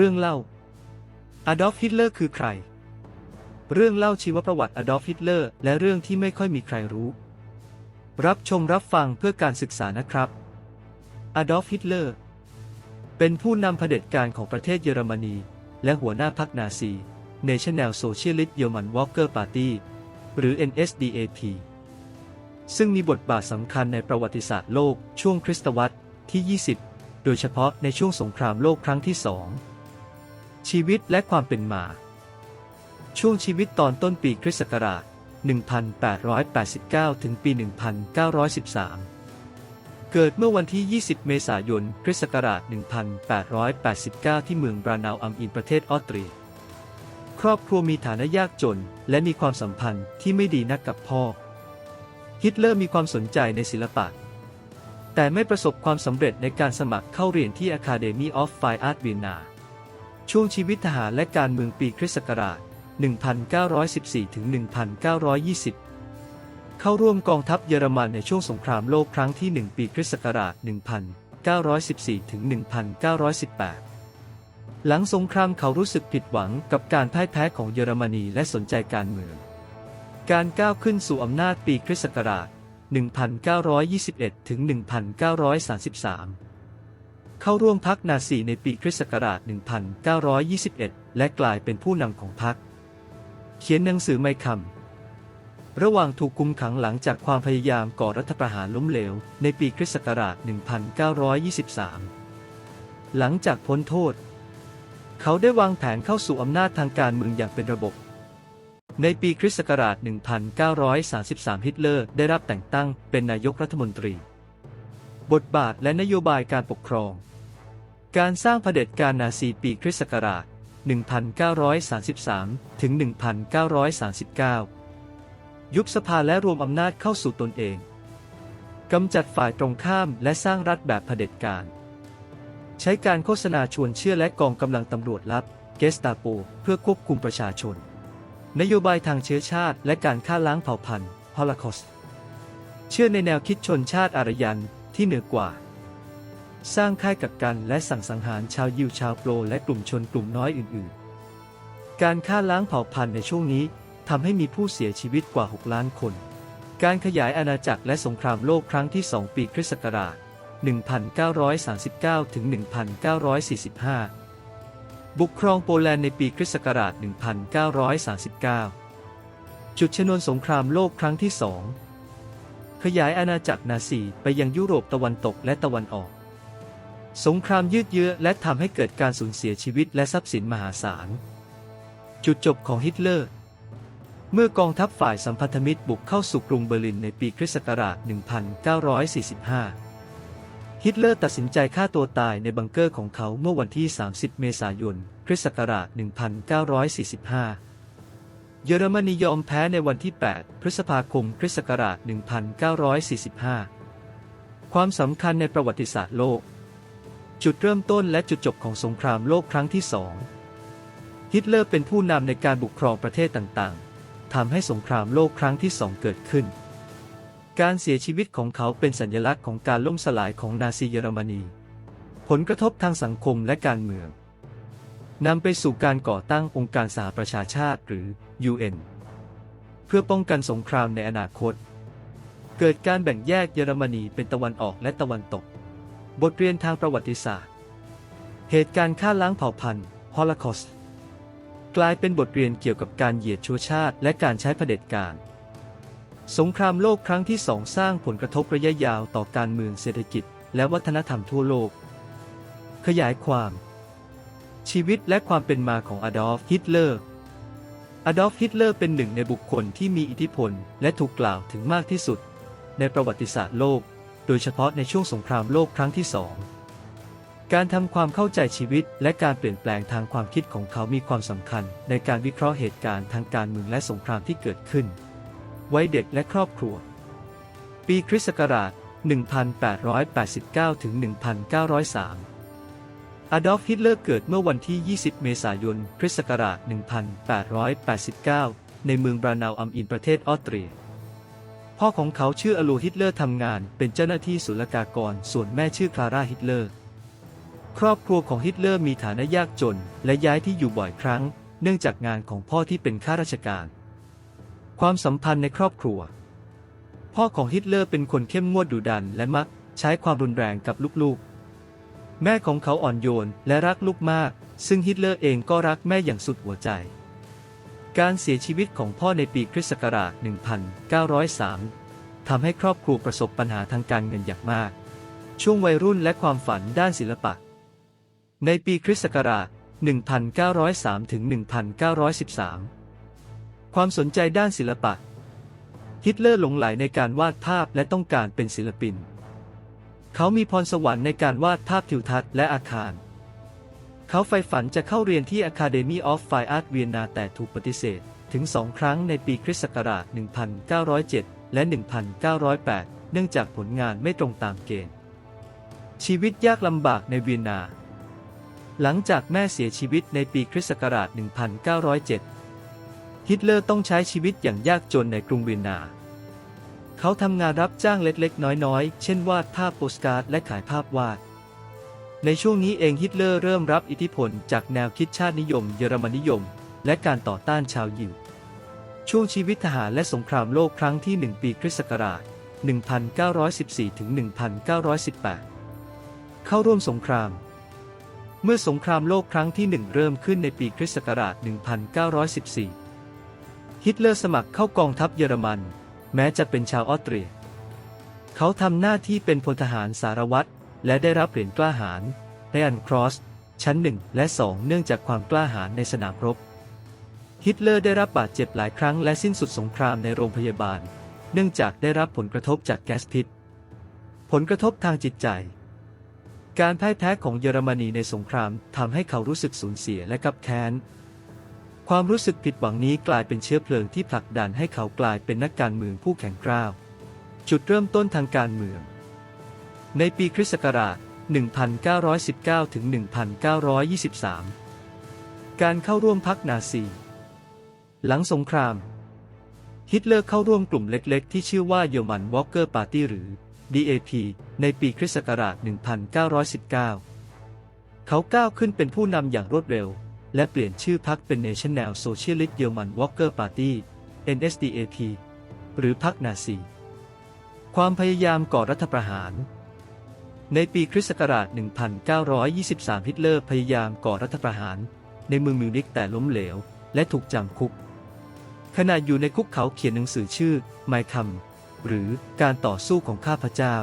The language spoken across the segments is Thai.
เรื่องเล่าอดอล์ฟฮิตเลอร์คือใคร เรื่องเล่าชีวประวัติอดอล์ฟฮิตเลอร์และเรื่องที่ไม่ค่อยมีใครรู้ รับชมรับฟังเพื่อการศึกษานะครับอดอล์ฟฮิตเลอร์เป็นผู้นำเผด็จการของประเทศเยอรมนี และหัวหน้าพรรคนาซี National Socialist German Worker Party หรือ NSDAP ซึ่งมีบทบาทสำคัญในประวัติศาสตร์โลกช่วงคริสตวรรษที่ 20 โดยเฉพาะในช่วงสงครามโลกครั้งที่สอง ชีวิตและความเป็นมา ช่วงชีวิตตอนต้นปีคริสต์ศักราช 1889 ถึงปี 1913 เกิดเมื่อวันที่ 20 เมษายน คริสต์ศักราช 1889 ที่เมืองบรานาอัมอินประเทศออสเตรีย ครอบครัวมีฐานะยากจน และมีความสัมพันธ์ที่ไม่ดีนักกับพ่อ ฮิตเลอร์มีความสนใจในศิลปะแต่ไม่ประสบความสำเร็จในการสมัครเข้าเรียนที่ Academy of Fine Art เวียนนา ช่วงชีวิตทหารและการเมืองปีคริสต์ศักราช 1914ถึง1920 เข้าร่วมกองทัพเยอรมันในช่วงสงครามโลกครั้งที่ 1 ปีคริสต์ศักราช 1914ถึง1918 หลังสงครามเขารู้สึกผิดหวังกับการพ่ายแพ้ของเยอรมนีและสนใจการเมือง การก้าวขึ้นสู่อำนาจปีคริสต์ศักราช 1921ถึง1933 เข้าร่วมพรรคนาซีในปีคริสต์ศักราช 1921 และกลายเป็นผู้นำของพรรค เขียนหนังสือไม่คำ ระหว่างถูกคุมขังหลังจากความพยายามก่อรัฐประหารล้มเหลว ในปีคริสต์ศักราช 1923 หลังจากพ้นโทษ เขาได้วางแผนเข้าสู่อำนาจทางการเมืองอย่างเป็นระบบในปีคริสต์ศักราช 1933 ฮิตเลอร์ได้รับแต่งตั้งเป็นนายกรัฐมนตรี บทบาทและนโยบายการปกครอง การสร้างเผด็จการนาซีปีคริสต์ศักราช 1933 ถึง 1939 ยุบสภาและรวมอำนาจเข้าสู่ตนเอง กำจัดฝ่ายตรงข้ามและสร้างรัฐแบบเผด็จการ ใช้การโฆษณาชวนเชื่อและกองกำลังตำรวจลับ เกสตาโป เพื่อควบคุมประชาชน นโยบายทางเชื้อชาติ และการฆ่าล้างเผ่าพันธุ์ฮอล o คอสเชื่อในแนวคิดชนชาติอารยันที่เหนือกว่า สร้างค่ายกักกันและสั่งสังหารชาวยิวชาวโปรและกลุ่มชนกลุ่มน้อยอื่นๆ การฆ่าล้างเผ่าพันธุ์ในช่วงนี้ทำให้มีผู้เสียชีวิตกว่า 6 ล้านคน การขยายอาณาจักรและสงครามโลกครั้งที่ 2 ปีคริสต์ศักราช 1939 ถึง 1945 บุกครองโปแลนด์ในปีคริสต์ศักราช 1939 จุดชนวนสงครามโลกครั้งที่สองขยายอาณาจักรนาซีไปยังยุโรปตะวันตกและตะวันออก สงครามยืดเยื้อและทำให้เกิดการสูญเสียชีวิตและทรัพย์สินมหาศาล จุดจบของฮิตเลอร์ เมื่อกองทัพฝ่ายสัมพันธมิตรบุกเข้าสู่กรุงเบอร์ลินในปีคริสต์ศักราช 1945 ฮิตเลอร์ตัดสินใจฆ่าตัวตายในบังเกอร์ของเขาเมื่อวันที่ 30 เมษายน คริสต์ศักราช 1945เยอรมนียอมแพ้ในวันที่ 8 พฤษภาคม คริสต์ศักราช 1945 ความสำคัญในประวัติศาสตร์โลก จุดเริ่มต้นและจุดจบของสงครามโลกครั้งที่สองฮิตเลอร์เป็นผู้นำในการบุกครองประเทศต่างๆทำให้สงครามโลกครั้งที่สองเกิดขึ้น การเสียชีวิตของเขาเป็นสัญลักษณ์ของการล่มสลายของนาซีเยอรมนี ผลกระทบทางสังคมและการเมืองนำไปสู่การก่อตั้งองค์การสหประชาชาติหรือ UN เพื่อป้องกันสงครามในอนาคต เกิดการแบ่งแยกเยอรมนีเป็นตะวันออกและตะวันตก บทเรียนทางประวัติศาสตร์ เหตุการณ์ฆ่าล้างเผ่าพันธุ์ฮอลคอสกลายเป็นบทเรียนเกี่ยวกับการเหยียดชั่วชาติ และการใช้เผด็จการ สงครามโลกครั้งที่สองสร้างผลกระทบระยะยาวต่อการเมืองเศรษฐกิจ และวัฒนธรรมทั่วโลก ขยายความ ชีวิตและความเป็นมาของอดอล์ฟฮิตเลอร์อดอล์ฟฮิตเลอร์เป็นหนึ่งในบุคคลที่มีอิทธิพล และถูกกล่าวถึงมากที่สุด ในประวัติศาสตร์โลก โดยเฉพาะในช่วงสงครามโลกครั้งที่สองการทำความเข้าใจชีวิตและการเปลี่ยนแปลงทางความคิดของเขามีความสำคัญ ในการวิเคราะห์เหตุการณ์ทางการเมืองและสงครามที่เกิดขึ้น ไว้เด็กและครอบครัว ปีคริสต์ศักราช 1889 ถึง 1903 อดอล์ฟฮิตเลอร์เกิดเมื่อวันที่ 20 เมษายน คริสต์ศักราช 1889 ในเมืองบรานาอัมอินประเทศออสเตรีย พ่อของเขาชื่ออโลฮิตเลอร์ทำงานเป็นเจ้าหน้าที่ศุลกากร ส่วนแม่ชื่อคลาร่าฮิตเลอร์ ครอบครัวของฮิตเลอร์มีฐานะยากจน และย้ายที่อยู่บ่อยครั้ง เนื่องจากงานของพ่อที่เป็นข้าราชการ ความสัมพันธ์ในครอบครัว พ่อของฮิตเลอร์เป็นคนเข้มงวดดุดัน และมักใช้ความรุนแรงกับลูกๆ แม่ของเขาอ่อนโยนและรักลูกมาก ซึ่งฮิตเลอร์เองก็รักแม่อย่างสุดหัวใจ การเสียชีวิตของพ่อในปีคริสต์ศักราช 1903 ทำให้ครอบครัวประสบปัญหาทางการเงินอย่างมาก ช่วงวัยรุ่นและความฝันด้านศิลปะ ในปีคริสต์ศักราช 1903 ถึง 1913 ความสนใจด้านศิลปะ ฮิตเลอร์หลงไหลในการวาดภาพและต้องการเป็นศิลปิน เขามีพรสวรรค์ในการวาดภาพทิวทัศน์และอาคาร เขาใฝ่ฝันจะเข้าเรียนที่ Academy of Fine Art เวียนนาแต่ถูกปฏิเสธ ถึงสองครั้งในปีคริสต์ศักราช 1907 และ 1908 เนื่องจากผลงานไม่ตรงตามเกณฑ์ ชีวิตยากลำบากในเวียนนา หลังจากแม่เสียชีวิตในปีคริสต์ศักราช 1907 ฮิตเลอร์ต้องใช้ชีวิตอย่างยากจนในกรุงเวียนนา เขาทำงานรับจ้างเล็กๆ น้อยๆ เช่นวาดภาพโปสการ์ดและขายภาพวาด ในช่วงนี้เองฮิตเลอร์เริ่มรับอิทธิพลจากแนวคิดชาตินิยม เยอรมนิยม และการต่อต้านชาวยิว ช่วงชีวิตทหารและสงครามโลกครั้งที่ 1 ปีคริสต์ศักราช 1914 ถึง 1918 เข้าร่วมสงคราม เมื่อสงครามโลกครั้งที่หนึ่งเริ่มขึ้นในปีคริสต์ศักราช 1914 ฮิตเลอร์สมัครเข้ากองทัพเยอรมัน แม้จะเป็นชาวออสเตรีย เขาทำหน้าที่เป็นพลทหารสารวัตร และได้รับเหรียญกล้าหาญไดอันครอส ชั้นหนึ่งและสองเนื่องจากความกล้าหาญในสนามรบ ฮิตเลอร์ได้รับบาดเจ็บหลายครั้งและสิ้นสุดสงครามในโรงพยาบาล เนื่องจากได้รับผลกระทบจากแก๊สพิษ ผลกระทบทางจิตใจ การพ่ายแพ้ของเยอรมนีในสงครามทำให้เขารู้สึกสูญเสียและกับแค้น ความรู้สึกผิดหวังนี้กลายเป็นเชื้อเพลิงที่ผลักดันให้เขากลายเป็นนักการเมืองผู้แข็งกร้าว จุดเริ่มต้นทางการเมือง ในปีคริสต์ศักราช 1919 ถึง 1923 การเข้าร่วมพรรคนาซี หลังสงคราม ฮิตเลอร์เข้าร่วมกลุ่มเล็กๆ ที่ชื่อว่าเยอรมันวอลเกอร์ปาร์ตี้หรือ DAP ในปีคริสต์ศักราช 1919 เขาก้าวขึ้นเป็นผู้นำอย่างรวดเร็ว และเปลี่ยนชื่อพรรคเป็น National Socialist German Worker Party NSDAP หรือพรรคนาซี ความพยายามก่อรัฐประหาร ในปีคริสต์ศักราช 1923 ฮิตเลอร์พยายามก่อรัฐประหาร ในเมืองมิวนิกแต่ล้มเหลว และถูกจำคุก ขณะอยู่ในคุกเขาเขียนหนังสือชื่อ My c o m หรือการต่อสู้ของข้าพเจ้า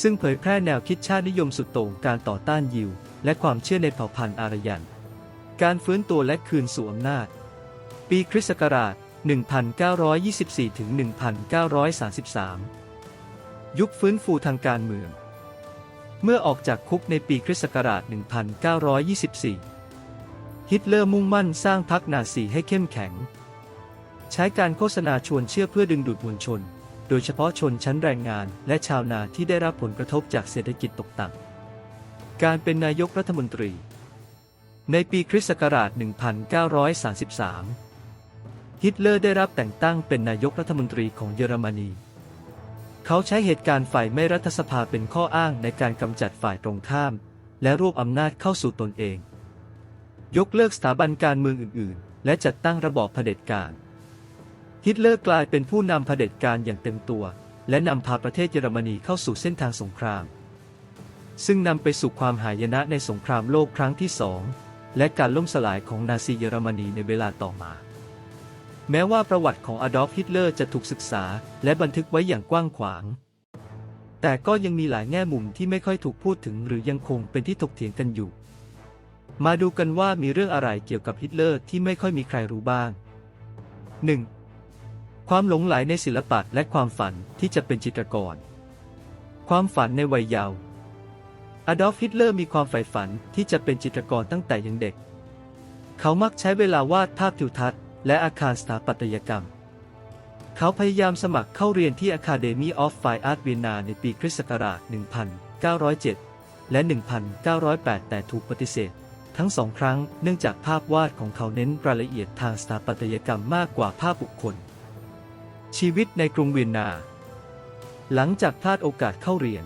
ซึ่งเผยแพร่แนวคิดชาตินิยมสุดโต่งการต่อต้านยิว และความเชื่อในเผ่าพันธุ์อารยัน การฟื้นตัวและคืนสู่อำนาจ ปีคริสต์ศักราช 1924 ถึง 1933 ยุคฟื้นฟูทางการเมือง เมื่อออกจากคุกในปีคริสต์ศักราช 1924 ฮิตเลอร์มุ่งมั่นสร้างพรรคนาซีให้เข้มแข็ง ใช้การโฆษณาชวนเชื่อเพื่อดึงดูดมวลชน โดยเฉพาะชนชั้นแรงงานและชาวนาที่ได้รับผลกระทบจากเศรษฐกิจตกต่ำ การเป็นนายกรัฐมนตรี ในปีคริสต์ศักราช 1933 ฮิตเลอร์ได้รับแต่งตั้งเป็นนายกรัฐมนตรีของเยอรมนี เขาใช้เหตุการณ์ฝ่ายไม่รัฐสภาเป็นข้ออ้างในการกำจัดฝ่ายตรงข้าม และรวบอำนาจเข้าสู่ตนเอง ยกเลิกสถาบันการเมืองอื่น ๆ และจัดตั้งระบอบเผด็จการ ฮิตเลอร์กลายเป็นผู้นำเผด็จการอย่างเต็มตัว และนำพาประเทศเยอรมนีเข้าสู่เส้นทางสงคราม ซึ่งนำไปสู่ความหายนะในสงครามโลกครั้งที่สองและการล่มสลายของนาซีเยอรมนีในเวลาต่อมา แม้ว่าประวัติของอดอล์ฟฮิตเลอร์จะถูกศึกษา และบันทึกไว้อย่างกว้างขวาง แต่ก็ยังมีหลายแง่มุมที่ไม่ค่อยถูกพูดถึงหรือยังคงเป็นที่ถกเถียงกันอยู่ มาดูกันว่ามีเรื่องอะไรเกี่ยวกับฮิตเลอร์ที่ไม่ค่อยมีใครรู้บ้าง 1. ความหลงไหลในศิลปะและความฝันที่จะเป็นจิตรกร ความฝันในวัยเยาว์อดอล์ฟฮิตเลอร์มีความใฝ่ฝันที่จะเป็นจิตรกรตั้งแต่ยังเด็ก เขามักใช้เวลาวาดภาพทิวทัศน์ และอาคารสถาปัตยกรรม เขาพยายามสมัครเข้าเรียนที่ Academy of Fine Art เวียนนาในปีคริสต์ศักราช 1907 และ 1908 แต่ถูกปฏิเสธ ทั้งสองครั้งเนื่องจากภาพวาดของเขาเน้นรายละเอียดทางสถาปัตยกรรมมากกว่าภาพบุคคล ชีวิตในกรุงเวียนนา หลังจากพลาดโอกาสเข้าเรียน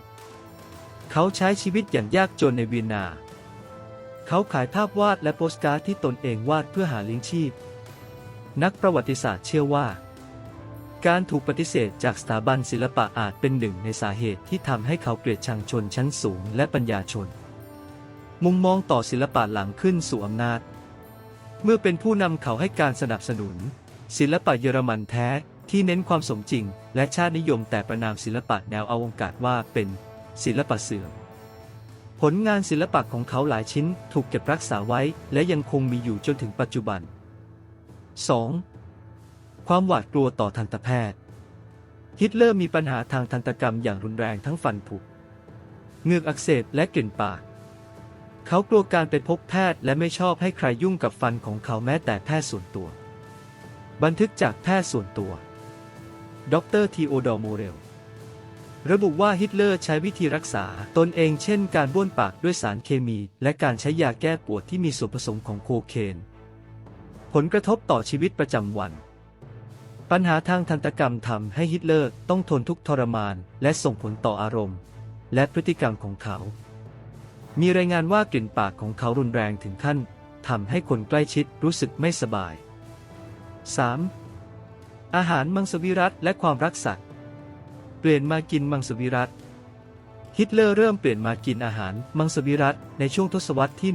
เขาใช้ชีวิตอย่างยากจนในเวียนนา เขาขายภาพวาดและโปสการ์ดที่ตนเองวาดเพื่อหาเลี้ยงชีพ นักประวัติศาสตร์เชื่อว่า การถูกปฏิเสธจากสถาบันศิลปะอาจเป็นหนึ่งในสาเหตุที่ทำให้เขาเกลียดชังชนชั้นสูงและปัญญาชน มุมมองต่อศิลปะหลังขึ้นสู่อำนาจ เมื่อเป็นผู้นำเขาให้การสนับสนุน ศิลปะเยอรมันแท้ที่เน้นความสมจริง และชาตินิยมแต่ประนามศิลปะแนวอวกาศว่าเป็นศิลปะเสื่อมผลงานศิลปะของเขาหลายชิ้นถูกเก็บรักษาไว้ และยังคงมีอยู่จนถึงปัจจุบัน 2. ความหวาดกลัวต่อทันตแพทย์ ฮิตเลอร์มีปัญหาทางทันตกรรมอย่างรุนแรงทั้งฟันผุเหงือกอักเสบและกลิ่นปาก เขากลัวการไปพบแพทย์และไม่ชอบให้ใครยุ่งกับฟันของเขาแม้แต่แพทย์ส่วนตัว บันทึกจากแพทย์ส่วนตัว ดรทีโอดอร์โมเรล ระบุว่าฮิตเลอร์ใช้วิธีรักษาตนเองเช่นการบ้วนปากด้วยสารเคมี และการใช้ยาแก้ปวดที่มีส่วนผสมของโคเคน ผลกระทบต่อชีวิตประจำวัน ปัญหาทางทันตกรรมทำให้ฮิตเลอร์ต้องทนทุกข์ทรมาน และส่งผลต่ออารมณ์ และพฤติกรรมของเขา มีรายงานว่ากลิ่นปากของเขารุนแรงถึงขั้นทำให้คนใกล้ชิดรู้สึกไม่สบาย 3. อาหารมังสวิรัตและความรักสัตว์ เปลี่ยนมากินมังสวิรัตฮิตเลอร์เริ่มเปลี่ยนมากินอาหารมังสวิรัตในช่วงทศวรรษที่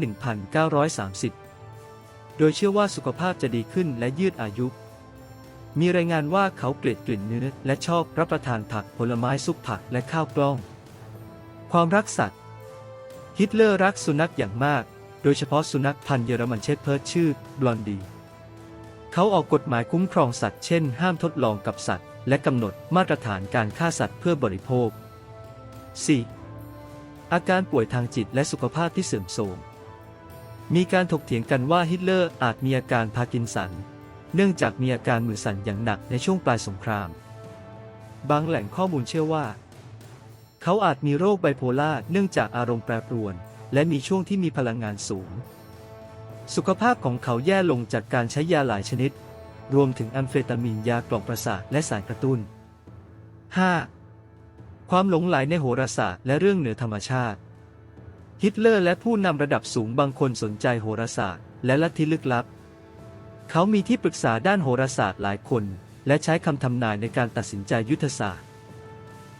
1930 โดยเชื่อว่าสุขภาพจะดีขึ้นและยืดอายุ มีรายงานว่าเขาเกลียดกลิ่นเนื้อและชอบรับประทานผักผลไม้ซุปผักและข้าวกล้อง ความรักสัตว์ ฮิตเลอร์รักสุนัขอย่างมาก โดยเฉพาะสุนัขพันธุ์เยอรมันเชฟเพิร์ดชื่อบลอนดี เขาออกกฎหมายคุ้มครองสัตว์เช่น ห้ามทดลองกับสัตว์ และกำหนดมาตรฐานการฆ่าสัตว์เพื่อบริโภค 4. อาการป่วยทางจิตและสุขภาพที่เสื่อมโทรม มีการถกเถียงกันว่าฮิตเลอร์อาจมีอาการพาร์กินสัน เนื่องจากมีอาการมือสั่นอย่างหนักในช่วงปลายสงคราม บางแหล่งข้อมูลเชื่อว่า เขาอาจมีโรคไบโพล่าเนื่องจากอารมณ์แปรปรวน และมีช่วงที่มีพลังงานสูง สุขภาพของเขาแย่ลงจากการใช้ยาหลายชนิด รวมถึงแอมเฟตามีนยากล่อมประสาทและสารกระตุ้น 5. ความหลงไหลในโหราศาสตร์และเรื่องเหนือธรรมชาติ ฮิตเลอร์และผู้นำระดับสูงบางคนสนใจโหราศาสตร์ และลัทธิลึกลับ เขามีที่ปรึกษาด้านโหราศาสตร์หลายคน และใช้คำทำนายในการตัดสินใจยุทธศาสตร์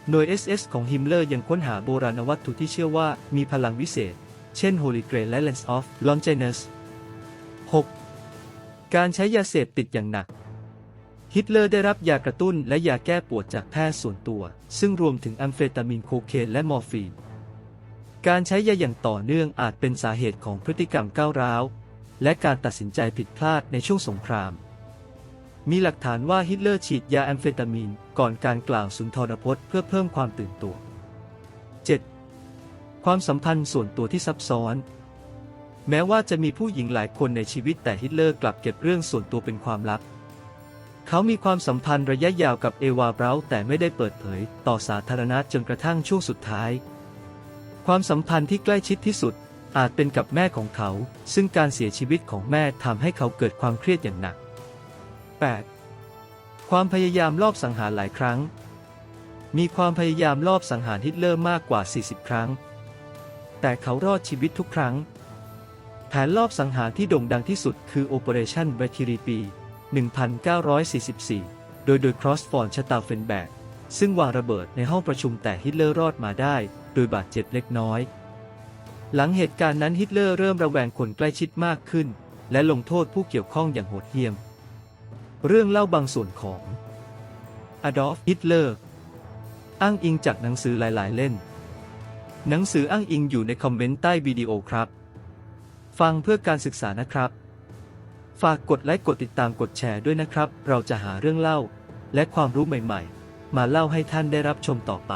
หน่วย SS ของฮิมเลอร์ยังค้นหาโบราณวัตถุที่เชื่อว่ามีพลังวิเศษ เช่น Holy Grail และ Lens of Longinus 6. การใช้ยาเสพติดอย่างหนัก ฮิตเลอร์ได้รับยากระตุ้นและยาแก้ปวดจากแพทย์ส่วนตัว ซึ่งรวมถึงแอมเฟตามีนโคเคนและมอร์ฟีน การใช้ยาอย่างต่อเนื่องอาจเป็นสาเหตุของพฤติกรรมก้าวร้าว และการตัดสินใจผิดพลาดในช่วงสงคราม มีหลักฐานว่าฮิตเลอร์ฉีดยาแอมเฟตามีน ก่อนการกล่าวสุนทรพจน์เพื่อเพิ่มความตื่นตัว 7. ความสัมพันธ์ส่วนตัวที่ซับซ้อน แม้ว่าจะมีผู้หญิงหลายคนในชีวิตแต่ฮิตเลอร์กลับเก็บเรื่องส่วนตัวเป็นความลับ เขามีความสัมพันธ์ระยะยาวกับเอวาเบราแต่ไม่ได้เปิดเผย ต่อสาธารณะจนกระทั่งช่วงสุดท้าย ความสัมพันธ์ที่ใกล้ชิดที่สุด อาจเป็นกับแม่ของเขา ซึ่งการเสียชีวิตของแม่ทำให้เขาเกิดความเครียดอย่างหนัก 8. ความพยายามลอบสังหารหลายครั้ง มีความพยายามลอบสังหารฮิตเลอร์มากกว่า 40 ครั้ง แต่เขารอดชีวิตทุกครั้ง แผนลอบสังหารที่โด่งดังที่สุดคือ Operation v a k i r i ปี 1944 โดยโดยครอสฟอนชตาเฟนแบกซึ่งวางระเบิดในห้องประชุมแต่ฮิตเลอร์รอดมาได้ โดยบาดเจ็บเล็กน้อย หลังเหตุการณ์นั้นฮิตเลอร์เริ่มระแวงคนใกล้ชิดมากขึ้น และลงโทษผู้เกี่ยวข้องอย่างโหดเหี้ยม เรื่องเล่าบางส่วนของอดอล์ฟฮิตเลอร์ อ้างอิงจากหนังสือหลาย ๆ เล่มหนังสืออ้างอิงอยู่ในคอมเมนต์ใต้วิดีโอครับ ฟังเพื่อการศึกษานะครับ ฝากกดไลค์กดติดตามกดแชร์ด้วยนะครับ เราจะหาเรื่องเล่า และความรู้ใหม่ ๆ มาเล่าให้ท่านได้รับชมต่อไป